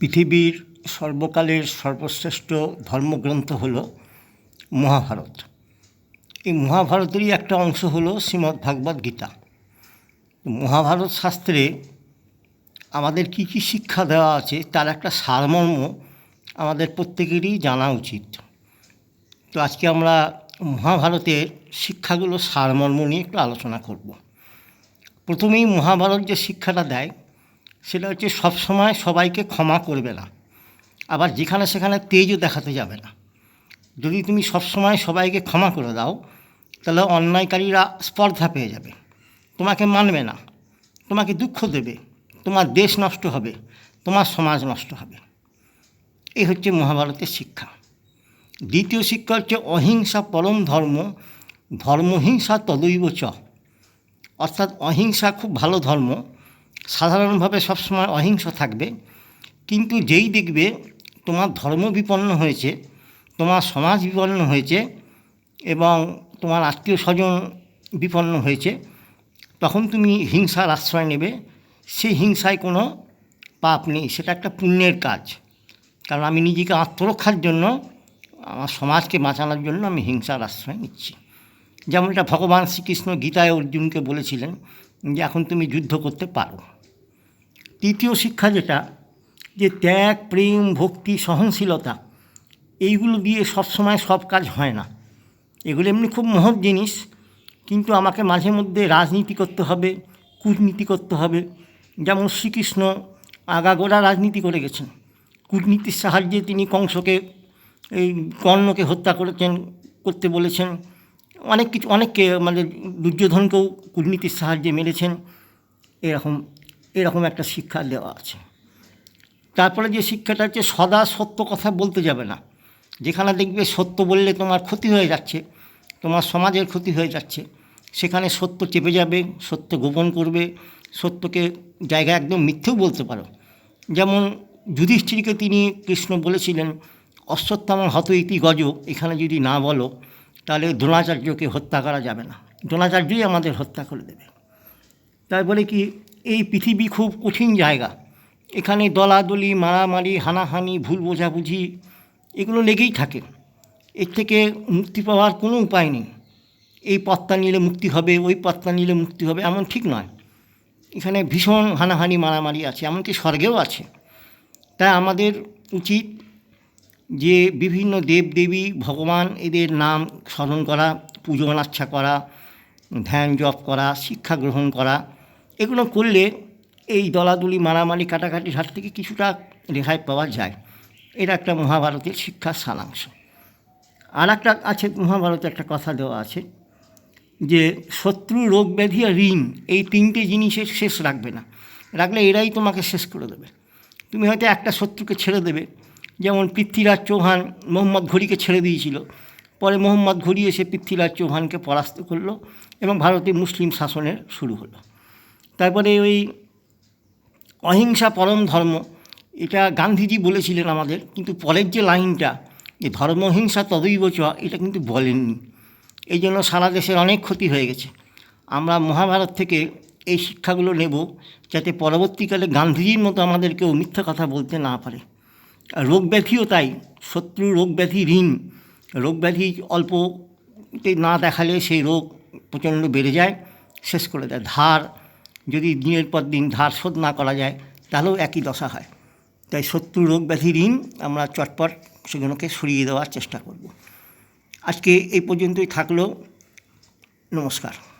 পৃথিবীর সর্বকালের সর্বশ্রেষ্ঠ ধর্মগ্রন্থ হল মহাভারত। এই মহাভারতেরই একটা অংশ হলো শ্রীমদ্ ভাগবত গীতা। মহাভারত শাস্ত্রে আমাদের কী কী শিক্ষা দেওয়া আছে তার একটা সারমর্ম আমাদের প্রত্যেকেরই জানা উচিত। তো আজকে আমরা মহাভারতের শিক্ষাগুলো সারমর্ম নিয়ে একটু আলোচনা করব। প্রথমেই মহাভারত যে শিক্ষাটা দেয় সেটা হচ্ছে সবসময় সবাইকে ক্ষমা করবে না। আবার যেখানে সেখানে তেজও দেখাতে যাবে না। যদি তুমি সবসময় সবাইকে ক্ষমা করে দাও, তাহলে অন্যায়কারীরা স্পর্ধা পেয়ে যাবে। তোমাকে মানবে না। তোমাকে দুঃখ দেবে। তোমার দেশ নষ্ট হবে। তোমার সমাজ নষ্ট হবে। এই হচ্ছে মহাভারতের শিক্ষা। দ্বিতীয় শিক্ষা হচ্ছে অহিংসা পরম ধর্ম, ধর্মহিংসা তদৈব চ। অর্থাৎ অহিংসা খুব ভালো ধর্ম। সাধারণভাবে সবসময় অহিংস থাকবে, কিন্তু যেই দেখবে তোমার ধর্ম বিপন্ন হয়েছে, তোমার সমাজ বিপন্ন হয়েছে এবং তোমার আত্মীয় স্বজন বিপন্ন হয়েছে, তখন তুমি হিংসার আশ্রয় নেবে। সেই হিংসায় কোনো পাপ নেই, সেটা একটা পুণ্যের কাজ। কারণ আমি নিজেকে আত্মরক্ষার জন্য, আমার সমাজকে বাঁচানোর জন্য আমি হিংসার আশ্রয় নিচ্ছি। যেমনটা ভগবান শ্রীকৃষ্ণ গীতায় অর্জুনকে বলেছিলেন যে, এখন তুমি যুদ্ধ করতে পারো। তৃতীয় শিক্ষা যেটা, যে ত্যাগ, প্রেম, ভক্তি, সহনশীলতা, এইগুলো দিয়ে সবসময় সব কাজ হয় না। এগুলো এমনি খুব মহৎ জিনিস, কিন্তু আমাকে মাঝে মধ্যে রাজনীতি করতে হবে, কূটনীতি করতে হবে। যেমন শ্রীকৃষ্ণ আগাগোড়া রাজনীতি করে গেছেন। কূটনীতির সাহায্যে তিনি কংসকে, এই কর্ণকে হত্যা করেছেন, করতে বলেছেন। অনেক কিছু, অনেককে মানে দুর্যোধনকেও কূটনীতির সাহায্যে মেরেছেন। এরকম এরকম একটা শিক্ষা দেওয়া আছে। তারপরে যে শিক্ষাটা হচ্ছে সদা সত্য কথা বলতে যাবে না। যেখানে দেখবে সত্য বললে তোমার ক্ষতি হয়ে যাচ্ছে, তোমার সমাজের ক্ষতি হয়ে যাচ্ছে। সেখানে সত্য চেপে যাবে, সত্য গোপন করবে, সত্যকে জায়গা একদম মিথ্যেও বলতে পারো। যেমন যুধিষ্ঠিরকে তিনি কৃষ্ণ বলেছিলেন অশ্বত্থামা হত ইতি গজ, এখানে যদি না বলো, তাহলে দ্রোণাচার্যকে হত্যা করা যাবে না। দ্রোণাচার্যই আমাদের হত্যা করে দেবে। তারপরে কি এই পৃথিবী খুব কঠিন জায়গা। এখানে দলাদলি, মারামারি, হানাহানি, ভুল বোঝাবুঝি এগুলো লেগেই থাকে। এর থেকে মুক্তি পাওয়ার কোনো উপায় নেই। এই পত্তা নিলে মুক্তি হবে, ওই পত্তা নিলে মুক্তি হবে এমন ঠিক নয়। এখানে ভীষণ হানাহানি, মারামারি আছে, এমনকি স্বর্গেও আছে। তাই আমাদের উচিত যে বিভিন্ন দেবদেবী, ভগবান এদের নাম স্মরণ করা পুজো অনাচ্ছা করা ধ্যান জপ করা, শিক্ষা গ্রহণ করা এগুলো করলে এই দলাদলি, মারামারি কাটাকাটির হাত থেকে কিছুটা রেহাই পাওয়া যায়। এটা একটা মহাভারতের শিক্ষার সারাংশ। আর একটা আছে, মহাভারতে একটা কথা দেওয়া আছে যে শত্রু, রোগ, ব্যাধি আর ঋণ এই তিনটে জিনিসের শেষ রাখবে না। রাখলে এরাই তোমাকে শেষ করে দেবে। তুমি হয়তো একটা শত্রুকে ছেড়ে দেবে। যেমন পৃথ্বীরাজ চৌহান মোহাম্মদ ঘড়িকে ছেড়ে দিয়েছিল। পরে মোহাম্মদ ঘড়ি এসে পৃথ্বীরাজ চৌহানকে পরাস্ত করল এবং ভারতে মুসলিম শাসনের শুরু হলো। তারপরে ওই অহিংসা পরম ধর্ম, এটা গান্ধীজি বলেছিলেন আমাদের, কিন্তু পরের যে লাইনটা, যে ধর্মহিংসা তদৈব চ এটা কিন্তু বলেননি। এই জন্য সারা দেশের অনেক ক্ষতি হয়ে গেছে। আমরা মহাভারত থেকে এই শিক্ষাগুলো নেব, যাতে পরবর্তীকালে গান্ধীজির মতো আমাদেরকেও মিথ্যা কথা বলতে না পারে। রোগ ব্যাধিও তাই, শত্রু রোগ ব্যাধি ঋণ, রোগ ব্যাধি অল্পতে না দেখালে সেই রোগ প্রচণ্ড বেড়ে যায়, শেষ করে দেয়। ধার যদি দিনের পর দিন ধার শোধ না করা যায়, তাহলেও একই দশা হয়। তাই শত্রু রোগ ব্যাধি ঋণ আমরা চটপট সেগুলোকে সরিয়ে দেওয়ার চেষ্টা করব। আজকে এই পর্যন্তই থাকল। নমস্কার।